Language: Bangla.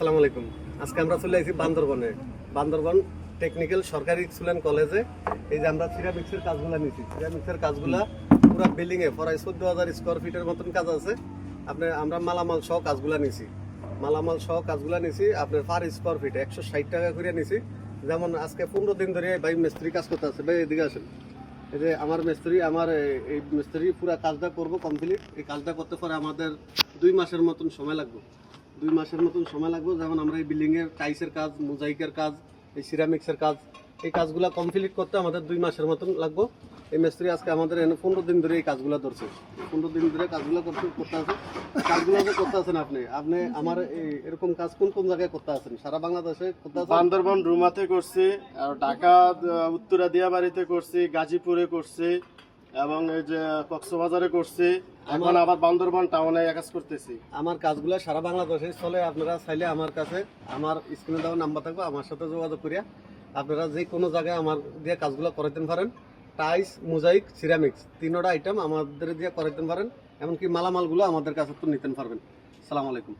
আসসালামু আলাইকুম। আজকে আমরা চলে আসি বান্দরবনে। বান্দরবন টেকনিক্যাল সরকারি স্টুডেন্ট কলেজে। এই যে আমরা সিরামিক্সের কাজগুলো নিছি। সিরামিক্সের কাজগুলা পুরো বিল্ডিং এ, প্রায় চোদ্দ হাজার স্কোয়ার ফিটের মতন কাজ আছে। আপনি, আমরা মালামাল সহ কাজগুলা নিছি। মালামাল সহ কাজগুলা নিছি, আপনার পার স্কোয়ার ফিট একশো ষাট টাকা করে নিছি। যেমন আজকে পনেরো দিন ধরে ভাই মিস্ত্রি কাজ করতে আছে। ভাই, এদিকে আসেন। এই যে আমার মিস্ত্রি, আমার এই মিস্ত্রি পুরো কাজটা করব কমপ্লিট এই কাজটা করতে পরে আমাদের দুই মাসের মতন সময় লাগবে। দুই মাসের মতন সময় লাগবে। যেমন আমরা এই বিল্ডিংয়ের টাইসের কাজ মোজাইকের কাজ, এই সিরামিক্সের কাজ, এই কাজগুলো কমপ্লিট করতে আমাদের দুই মাসের মতন লাগবে। এই মিস্ত্রি আজকে আমাদের এনে পনেরো দিন ধরে এই কাজগুলো ধরছে। পনেরো দিন ধরে কাজগুলো করতে করতে আছে। কাজগুলো যে করতে আছেন আপনি? আপনি আমার এই এরকম কাজ কোন কোন জায়গায় করতে আছেন? সারা বাংলাদেশে করতে আছেন? বান্দরবন রুমাতে করছি, আর ঢাকা উত্তরা দিয়াবাড়িতে করছি, গাজীপুরে করছি এবং এই যে কক্সবাজারে করছি এখন আবার বান্দরবন টাউনে কাজ করতেছি। আমার কাজগুলো সারা বাংলাদেশে চলে আপনারা চাইলে আমার কাছে আমার স্ক্রিনে দেওয়া নাম্বার থাকবে আমার সাথে যোগাযোগ করিয়া আপনারা যে কোনো জায়গায় আমার দিয়ে কাজগুলো করাইতে পারেন। টাইস মোজাইক সিরামিক্স তিনোটা আইটেম আমাদের দিয়ে করাইতে পারেন এমনকি মালামালগুলো আমাদের কাছে তো নিতে পারবেন। সালাম আলাইকুম।